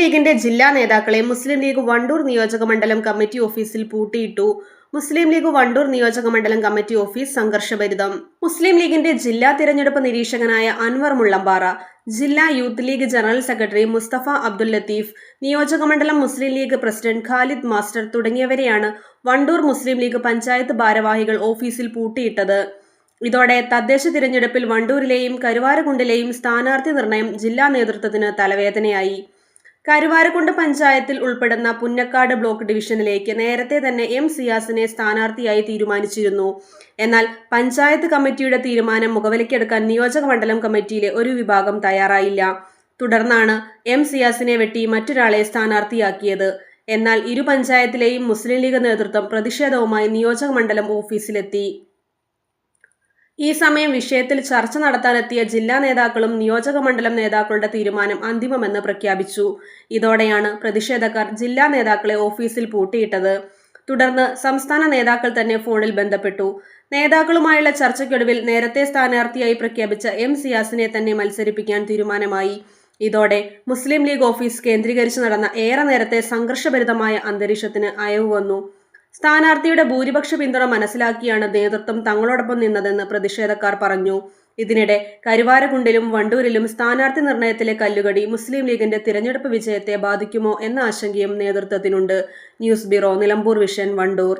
ലീഗിന്റെ ജില്ലാ നേതാക്കളെ മുസ്ലിം ലീഗ് വണ്ടൂർ നിയോജക മണ്ഡലം കമ്മിറ്റി ഓഫീസിൽ പൂട്ടിയിട്ടു. മുസ്ലിം ലീഗ് വണ്ടൂർ നിയോജക മണ്ഡലം കമ്മിറ്റി ഓഫീസ് സംഘർഷഭരിതം. മുസ്ലിം ലീഗിന്റെ ജില്ലാ തിരഞ്ഞെടുപ്പ് നിരീക്ഷകനായ അൻവർ മുള്ളമ്പാറ ജില്ലാ youth league general secretary Mustafa Abdul Latheef നിയോജക മണ്ഡലം Muslim league president Khalid master തുടങ്ങിയവരെയാണ് Wandoor Muslim league panchayat ഭാരവാഹികൾ ഓഫീസിൽ പൂട്ടിയിട്ടത്. ഇതോടെ തദ്ദേശ തിരഞ്ഞെടുപ്പിൽ വണ്ടൂരിലെയും കരുവാരകുണ്ടിലെയും സ്ഥാനാർത്ഥി നിർണയം ജില്ലാ നേതൃത്വത്തിന് തലവേദനയായി. കരുവാരക്കുണ്ട് പഞ്ചായത്തിൽ ഉൾപ്പെടുന്ന പുന്നക്കാട് ബ്ലോക്ക് ഡിവിഷനിലേക്ക് നേരത്തെ തന്നെ എം സിയാസിനെ സ്ഥാനാർത്ഥിയായി തീരുമാനിച്ചിരുന്നു. എന്നാൽ പഞ്ചായത്ത് കമ്മിറ്റിയുടെ തീരുമാനം മുഖവിലക്കെടുക്കാൻ നിയോജക മണ്ഡലം കമ്മിറ്റിയിലെ ഒരു വിഭാഗം തയ്യാറായില്ല. തുടർന്നാണ് എം സിയാസിനെ വെട്ടി മറ്റൊരാളെ സ്ഥാനാർത്ഥിയാക്കിയത്. എന്നാൽ ഇരു പഞ്ചായത്തിലെയും മുസ്ലിം ലീഗ് നേതൃത്വം പ്രതിഷേധവുമായി നിയോജക മണ്ഡലം ഓഫീസിലെത്തി. ഈ സമയം വിഷയത്തിൽ ചർച്ച നടത്താനെത്തിയ ജില്ലാ നേതാക്കളും നിയോജക മണ്ഡലം നേതാക്കളുടെ തീരുമാനം അന്തിമമെന്ന് പ്രഖ്യാപിച്ചു. ഇതോടെയാണ് പ്രതിഷേധക്കാർ ജില്ലാ നേതാക്കളെ ഓഫീസിൽ പൂട്ടിയിട്ടത്. തുടർന്ന് സംസ്ഥാന നേതാക്കൾ തന്നെ ഫോണിൽ ബന്ധപ്പെട്ടു. നേതാക്കളുമായുള്ള ചർച്ചയ്ക്കൊടുവിൽ നേരത്തെ സ്ഥാനാർത്ഥിയായി പ്രഖ്യാപിച്ച എം സിയാസിനെ തന്നെ മത്സരിപ്പിക്കാൻ തീരുമാനമായി. ഇതോടെ മുസ്ലിം ലീഗ് ഓഫീസ് കേന്ദ്രീകരിച്ച് നടന്ന ഏറെ നേരത്തെ സംഘർഷഭരിതമായ അന്തരീക്ഷത്തിന് അയവ് വന്നു സ്ഥാനാർത്ഥിയുടെ ഭൂരിപക്ഷ പിന്തുണ മനസ്സിലാക്കിയാണ് നേതൃത്വം തങ്ങളോടൊപ്പം നിന്നതെന്ന് പ്രതിഷേധക്കാർ പറഞ്ഞു. ഇതിനിടെ കരുവാരകുണ്ടിലും വണ്ടൂരിലും സ്ഥാനാർത്ഥി നിർണയത്തിലെ കല്ലുകടി മുസ്ലിം ലീഗിന്റെ തിരഞ്ഞെടുപ്പ് വിജയത്തെ ബാധിക്കുമോ എന്ന ആശങ്കയും നേതൃത്വത്തിനുണ്ട്. News bureau Nilambur vision Wandoor.